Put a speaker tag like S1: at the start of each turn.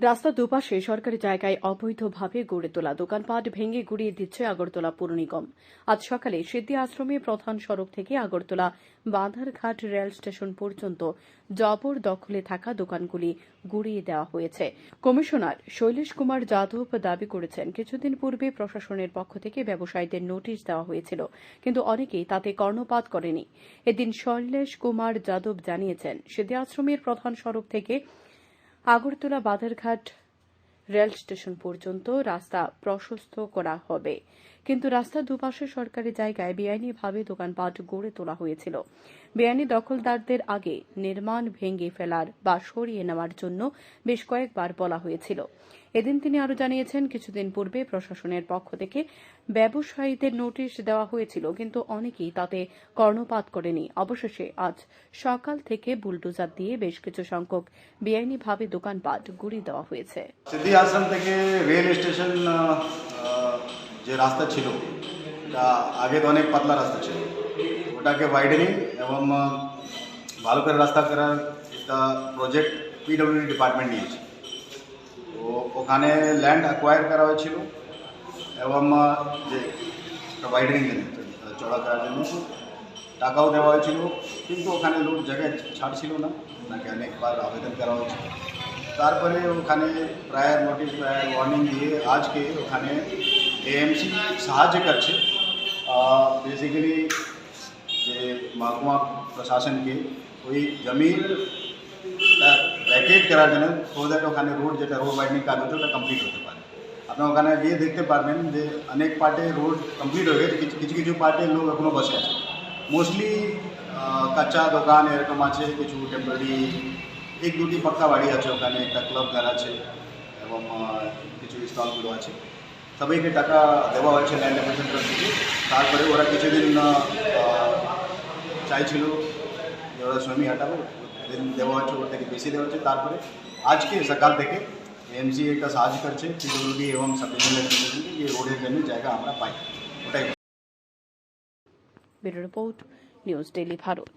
S1: রাস্তার দুপাশে সরকারি জায়গায় অবৈধভাবে গড়ে তোলা দোকানপাট ভেঙে গুড়িয়ে দিচ্ছে আগরতলা পুর নিগম। আজ সকালে সিদ্ধি আশ্রমে প্রধান সড়ক থেকে আগরতলা বাঁধারঘাট রেল স্টেশন পর্যন্ত জবর দখলে থাকা দোকানগুলি গুড়িয়ে দেওয়া হয়েছে। কমিশনার শৈলেশ কুমার যাদব দাবি করেছেন, কিছুদিন পূর্বে প্রশাসনের পক্ষ থেকে ব্যবসায়ীদের নোটিশ দেওয়া হয়েছিল, কিন্তু অনেকেই তাতে কর্ণপাত করেনি। এদিন শৈলেশ কুমার যাদব জানিয়েছেন, সিদ্ধি আশ্রমের প্রধান সড়ক থেকে আগরতলা বাধারঘাট রেল স্টেশন পর্যন্ত রাস্তা প্রশস্ত করা হবে। কিন্তু রাস্তার দুপাশে সরকারি জায়গায় বেআইনিভাবে দোকানপাট গড়ে তোলা হয়েছিল। বেআইনি দখলদারদের আগে নির্মাণ ভেঙে ফেলার বা সরিয়ে নেওয়ার জন্য বেশ কয়েকবার বলা হয়েছিল। এদিন তিনি আরও জানিয়েছেন, কিছুদিন পূর্বে প্রশাসনের পক্ষ থেকে ব্যবসায়ীদের নোটিশ দেওয়া হয়েছিল, কিন্তু অনেকেই তাতে কর্ণপাত করেনি। অবশেষে আজ সকাল থেকে বুলডোজার দিয়ে বেশ কিছু সংখ্যক বেআইনিভাবে দোকানপাট গুড়িয়ে দেওয়া হয়েছে।
S2: সিদ্ধি আশ্রম থেকে রেল স্টেশন যে রাস্তা ছিল এটা আগে তো অনেক পাতলা রাস্তা ছিল। ওটাকে ওয়াইডেনিং এবং ভালো করে রাস্তা করার একটা প্রজেক্ট পিডব্লিউডি ডিপার্টমেন্ট নিয়েছে। তো ওখানে ল্যান্ড অ্যাকোয়ার করা হয়েছিল এবং যে ওয়াইডেনিং চড়া করার জন্য টাকাও দেওয়া হয়েছিল। কিন্তু ওখানে লোক জায়গায় ছাড়ছিল না। ওনাকে অনেকবার আবেদন করা হয়েছিল। তারপরে ওখানে প্রায়ার নোটিশ প্রায়ার ওয়ার্নিং দিয়ে আজকে ওখানে এএমসি সাহায্য করছে বেসিক্যালি যে মহকুমা প্রশাসনকে ওই জমিন ভ্যাকেট করার জন্য সো দ্যাট ওখানে রোড যেটা রোড ওয়াইডিং কাজ হচ্ছে ওটা কমপ্লিট হতে পারে আপনি ওখানে গিয়ে দেখতে পারবেন যে অনেক পার্টে রোড কমপ্লিট হয়ে গেছে কিছু কিছু কিছু পার্টে লোক এখনও বসে আছে মোস্টলি কাঁচা দোকান এরকম আছে কিছু টেম্পোরারি এক দুটি পাক্কা বাড়ি আছে ওখানে, একটা ক্লাব ঘর আছে এবং কিছু স্টলগুলো আছে। সবাইকে টাকা দেওয়া হয়েছে ল্যান্ড অ্যাকুইজিশন ট্রাস্ট থেকে। তারপরে ওরা কিছুদিন চাইছিল যে ওরা শ্রমিক হাঁটাবো দিন দেওয়া হচ্ছে, ওর থেকে বেশি দেওয়া হচ্ছে। তারপরে আজকে, সকাল থেকে এমসি একটা সাহায্য করছে পিডব্লিউডি এবং যে রোডের জন্য জায়গা আমরা পাই। ওটাই।
S1: Bureau report, news daily Bharat.